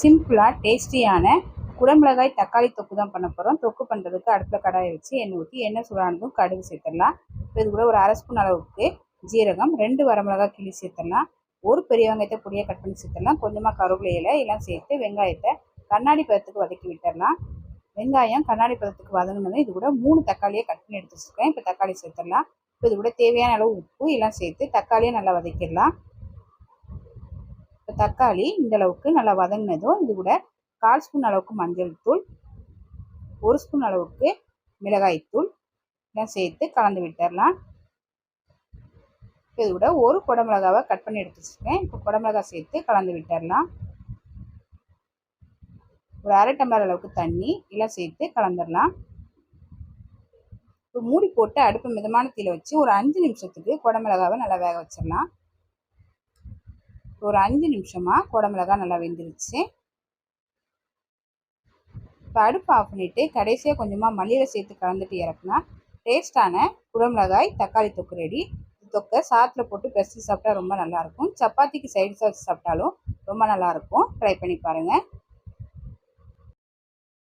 சிம்பிளாக டேஸ்டியான குடமிளகாய் தக்காளி தொக்கு தான் பண்ண போகிறோம் தொக்கு பண்ணுறதுக்கு அடுப்பில் கடாயை வச்சு எண்ணெய் ஊற்றி எண்ணெய் சூடானதும் கடுகு சேர்த்துடலாம். இப்போ இது கூட ஒரு அரை ஸ்பூன் அளவுக்கு ஜீரகம் ரெண்டு வரமிளகாய் கிள்ளி சேர்த்துடலாம். ஒரு பெரிய வெங்காயத்தை பொடியாக கட் பண்ணி சேர்த்துடலாம். கொஞ்சமாக கருவேப்பிலை இலை எல்லாம் சேர்த்து வெங்காயத்தை கண்ணாடி பதத்துக்கு வதக்கி விட்டுடலாம். வெங்காயம் கண்ணாடி பதத்துக்கு வதங்கினதும் இது கூட மூணு தக்காளியை கட் பண்ணி எடுத்து வச்சுருக்கேன். இப்போ தக்காளி சேர்த்துடலாம். இப்போ இது கூட தேவையான அளவு உப்பு எல்லாம் சேர்த்து தக்காளியை நல்லா வதக்கிடலாம். இப்போ தக்காளி இந்த அளவுக்கு நல்லா வதங்கினதும் இது கூட கால் ஸ்பூன் அளவுக்கு மஞ்சள் தூள் ஒரு ஸ்பூன் அளவுக்கு மிளகாய் தூள் எல்லாம் சேர்த்து கலந்து விட்டுடலாம். இது கூட ஒரு குடமிளகாவை கட் பண்ணி எடுத்து வச்சுருக்கேன் இப்போ குடமிளகாய் சேர்த்து கலந்து விட்டுடலாம். ஒரு அரை டம்ளர் அளவுக்கு தண்ணி எல்லாம் சேர்த்து கலந்துடலாம். இப்போ மூடி போட்டு அடுப்பு மிதமான தீயில வச்சு ஒரு அஞ்சு நிமிஷத்துக்கு குடமிளகாவை நல்லா வேக வச்சிடலாம். ஒரு அஞ்சு நிமிஷமாக குடமிளகாய் நல்லா வெந்துருச்சு. இப்போ அடுப்பு ஆஃப் பண்ணிவிட்டு கடைசியாக கொஞ்சமாக மல்லியில் சேர்த்து கலந்துட்டு இறக்குனா டேஸ்டான குடமிளகாய் தக்காளி தொக்கு ரெடி தொக்கை சாத்தில் போட்டு பெருசு சாப்பிட்டா ரொம்ப நல்லாயிருக்கும் சப்பாத்திக்கு சைடு சாப்பிட்டாலும் ரொம்ப நல்லாயிருக்கும் ட்ரை பண்ணி பாருங்கள்